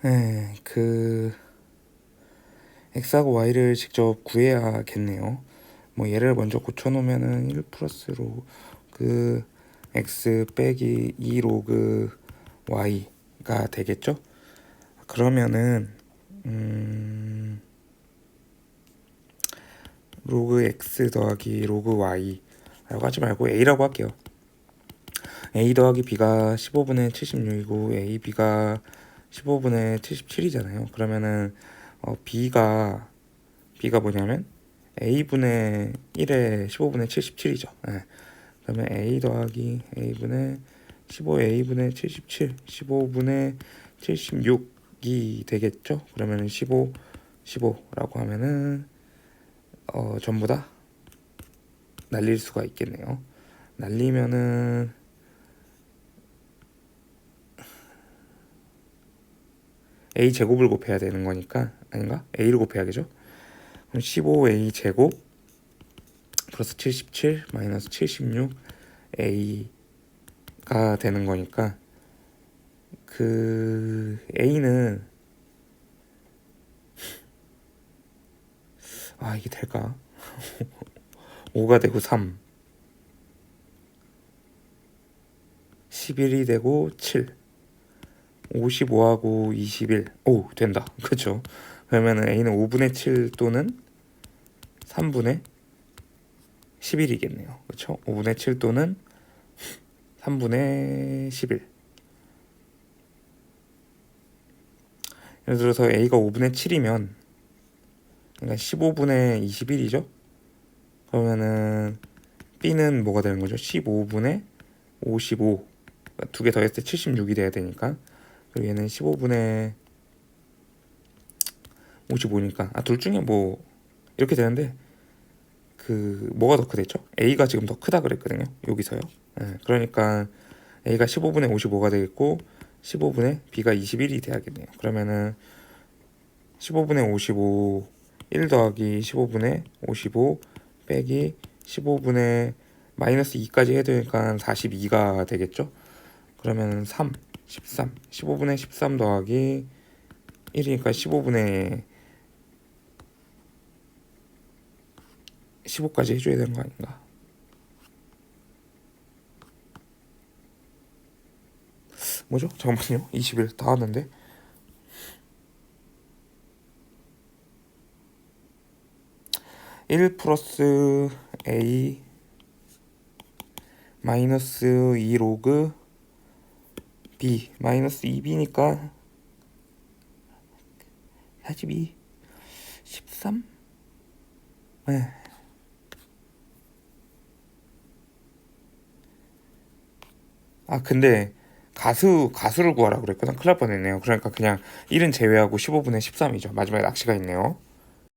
네, 그 x하고 y를 직접 구해야겠네요. 뭐 얘를 먼저 고쳐놓으면은 1 플러스로 그 x 빼기 2 로그 y가 되겠죠? 그러면은 음 로그 x 더하기 로그 y라고 하지 말고 a라고 할게요. a 더하기 b가 15분의 76이고 a b가 15분의 77이잖아요. 그러면은 어, b가 b가 뭐냐면 a분의 1에 15분의 77이죠. 예. 그러면 a 더하기 a분의 15a분의 77, 15분의 76이 되겠죠. 그러면은 15, 15라고 하면은 어, 전부 다 날릴 수가 있겠네요. 날리면은 a 제곱을 곱해야 되는 거니까 아닌가? a를 곱해야겠죠? 그럼 15a 제곱 플러스 77 마이너스 76 a가 되는 거니까 그 a는 아 이게 될까? 5가 되고 3 11이 되고 7 55하고 21. 오, 된다. 그렇죠. 그러면은 a는 5분의 7 또는 3분의 11이겠네요. 그렇죠? 5분의 7 또는 3분의 11. 예를 들어서 a가 5분의 7이면 그러니까 15분의 21이죠. 그러면은 b는 뭐가 되는 거죠? 15분의 55. 두 개 더했을 때 76이 돼야 되니까 그리고 얘는 15분의 55니까 아 둘 중에 뭐 이렇게 되는데 그 뭐가 더 크겠죠? A가 지금 더 크다 그랬거든요. 여기서요. 예, 그러니까 A가 15분의 55가 되겠고 15분의 B가 21이 돼야겠네요. 그러면은 15분의 55 1 더하기 15분의 55 빼기 15분의 마이너스 2까지 해야 되니까 42가 되겠죠? 그러면 3 13 15분의 13 더하기 1이니까 15분의 15까지 해줘야 되는 거 아닌가? 뭐죠? 잠깐만요. 20일 다 왔는데. 일 플러스 a 마이너스 2 로그 b 마이너스 2b니까 42 13 네. 아 근데 가수 가수를 구하라 그랬거든 날 뻔했네요. 그러니까 그냥 1은 제외하고 15분의 13이죠. 마지막에 낚시가 있네요